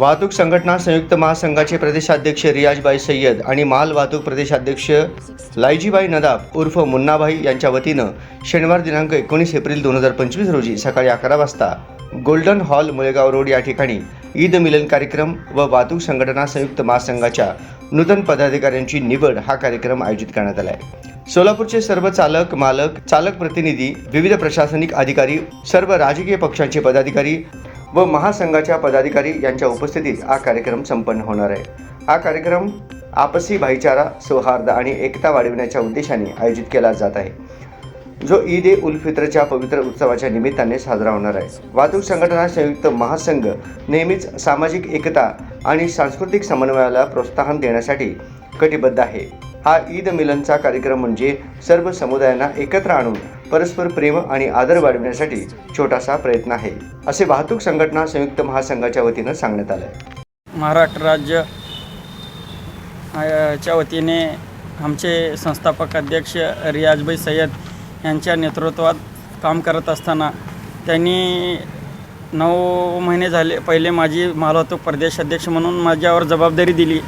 वाहतूक संघटना संयुक्त महासंघाचे प्रदेशाध्यक्ष रियाजबाई सय्यद आणि माल वाहतूक प्रदेशाध्यक्ष लायजीबाई नदाब उर्फ मुन्नाभाई यांच्या वतीनं शनिवार दिनांक एकोणीस एप्रिल दोन हजार पंचवीस रोजी सकाळी अकरा वाजता गोल्डन हॉल मुळेगाव रोड या ठिकाणी ईद मिलन कार्यक्रम व वाहतूक संघटना संयुक्त महासंघाच्या नूतन पदाधिकाऱ्यांची निवड हा कार्यक्रम आयोजित करण्यात आला आहे सोलापूरचे सर्व चालक मालक चालक प्रतिनिधी विविध प्रशासनिक अधिकारी सर्व राजकीय पक्षांचे पदाधिकारी व महासंघाच्या पदाधिकारी यांच्या उपस्थितीत हा कार्यक्रम संपन्न होणार आहे. हा कार्यक्रम आपसी भाईचारा सौहार्द आणि एकता वाढविण्याच्या उद्देशाने आयोजित केला जात आहे. जो ईद ए उल फित्रच्या पवित्र उत्सवाच्या निमित्ताने साजरा होणार आहे. वाहतूक संघटना संयुक्त महासंघ नेहमीच सामाजिक एकता आणि सांस्कृतिक समन्वयाला प्रोत्साहन देण्यासाठी कटिबद्ध आहे. हा ईद मिलनचा कार्यक्रम म्हणजे सर्व समुदायांना एकत्र आणून परस्पर प्रेम आणि आदर वाढविण्यासाठी छोटासा प्रयत्न आहे असे वाहतूक संघटना संयुक्त महासंघाच्या वतीनं सांगण्यात आलं आहे महाराष्ट्र राज्य च्या वतीने आमचे संस्थापक अध्यक्ष रियाजभाई सय्यद यांच्या नेतृत्वात काम करत असताना त्यांनी नऊ महिने झाले पहिले माझी मालवाहतूक प्रदेश अध्यक्ष म्हणून माझ्यावर जबाबदारी दिली.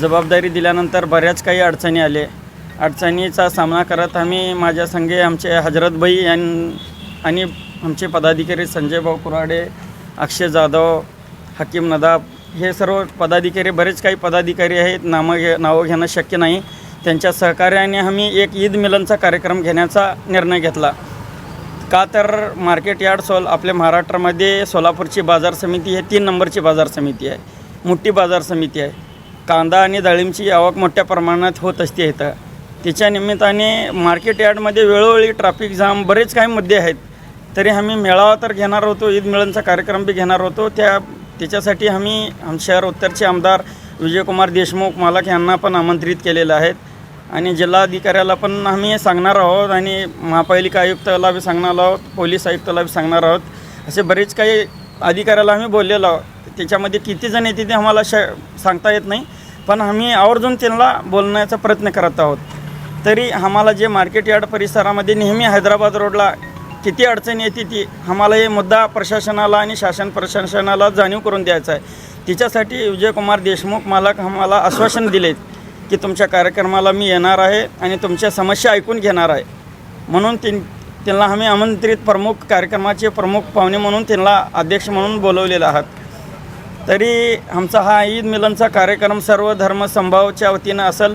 जबाबदारी दिल्यानंतर बऱ्याच काही अडचणी आले. अडचणीचा सामना करत आम्ही माझ्या संघे आमचे हजरतभाई यां आणि आमचे पदाधिकारी संजय भाऊ कुराडे अक्षय जाधव हकीम नदाब हे सर्व पदाधिकारी बरेच काही पदाधिकारी आहेत. नामं घे नावं घेणं शक्य नाही. त्यांच्या सहकार्याने आम्ही एक ईद मिलनचा कार्यक्रम घेण्याचा निर्णय घेतला. का तर मार्केट यार्ड सोल आपल्या महाराष्ट्रामध्ये सोलापूरची बाजार समिती हे तीन नंबरची बाजार समिती आहे. मोठी बाजार समिती आहे. कांदा आणि डाळिंबची आवक मोठ्या प्रमाणात होत असते इथं. त्याच्या निमित्ताने मार्केट यार्डमध्ये वेळोवेळी ट्रॅफिक जाम बरेच काही मुद्दे आहेत. तरी आम्ही मेळावा तर घेणार होतो ईद मिळनचा कार्यक्रम बी घेणार होतो. त्या त्याच्यासाठी आम्ही आम शहर उत्तरचे आमदार विजयकुमार देशमुख मालक यांना पण आमंत्रित केलेलं आहेत. आणि जिल्हाधिकाऱ्याला पण आम्ही सांगणार आहोत आणि महापालिका आयुक्ताला बी सांगणार आहोत पोलीस आयुक्ताला बी सांगणार आहोत. असे बरेच काही अधिकाऱ्याला आम्ही बोललेलो आहोत. त्याच्यामध्ये किती जण येते ते आम्हाला श सांगता येत नाही. पण आम्ही आवर्जून त्यांना बोलण्याचा प्रयत्न करत आहोत. तरी आम्हाला जे मार्केट यार्ड परिसरामध्ये नेहमी हैदराबाद रोडला किती अडचण येते ती आम्हाला हे मुद्दा प्रशासनाला आणि शासन प्रशासनाला जाणीव करून द्यायचा आहे. तिच्यासाठी विजयकुमार देशमुख मालक आम्हाला आश्वासन दिले की तुमच्या कार्यक्रमाला मी येणार आहे आणि तुमच्या समस्या ऐकून घेणार आहे. म्हणून तीन त्यांना आम्ही आमंत्रित प्रमुख कार्यक्रमाचे प्रमुख पाहुणे म्हणून त्यांना अध्यक्ष म्हणून बोलवलेले आहात. तरी आमचा हा ईद मिलनचा कार्यक्रम सर्व धर्म संभावच्या वतीनं असेल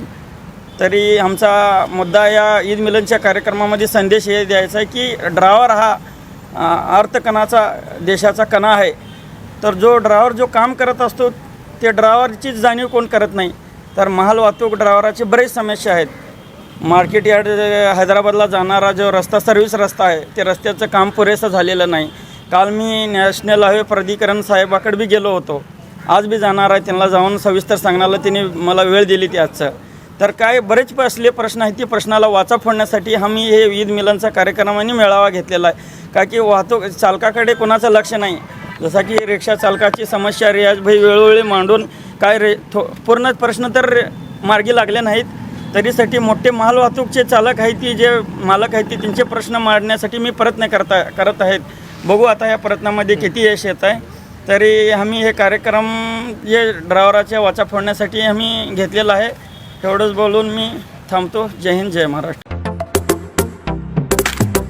तरी आमचा मुद्दा या ईद मिलनच्या कार्यक्रमामध्ये संदेश हे द्यायचा आहे की ड्रायव्हर हा अर्थकणाचा देशाचा कणा आहे. तर जो ड्रायव्हर जो काम करत असतो ते ड्रायव्हरचीच जाणीव कोण करत नाही. तर महाल वाहतूक ड्रायव्हराची बरेच समस्या आहेत. मार्केट यार्ड हैदराबादला जाणारा जो रस्ता सर्व्हिस रस्ता आहे ते रस्त्याचं काम पुरेसं झालेलं नाही. काल मी नॅशनल हायवे प्राधिकरण साहेबाकडे बी गेलो होतो. आज बी जाणार आहे त्यांना जाऊन सविस्तर सांगण्याला त्यांनी मला वेळ दिली ती आजचं. तर काय बरेच असले प्रश्न आहेत ती प्रश्नाला वाचा फोडण्यासाठी आम्ही हे ईद मिलनचा कार्यक्रम आणि मेळावा घेतलेला आहे. का की वाहतूक चालकाकडे कोणाचं लक्ष नाही. जसा की रिक्षा चालकाची समस्या रियाजभाई वेळोवेळी मांडून काय रे थो पूर्ण प्रश्न तर रे- मार्गी लागले नाहीत. तरीसाठी मोठे माल वाहतूकचे चालक आहेत ती जे मालक आहेत ते त्यांचे प्रश्न मांडण्यासाठी मी प्रयत्न करता करत आहेत. बघू आता या प्रयत्नामध्ये किती यश येत आहे तरी आम्ही हे कार्यक्रम जे ड्रायव्हराच्या वाचा फोडण्यासाठी आम्ही घेतलेला आहे. एवढंच बोलून मी थांबतो. जय हिंद जय महाराष्ट्र.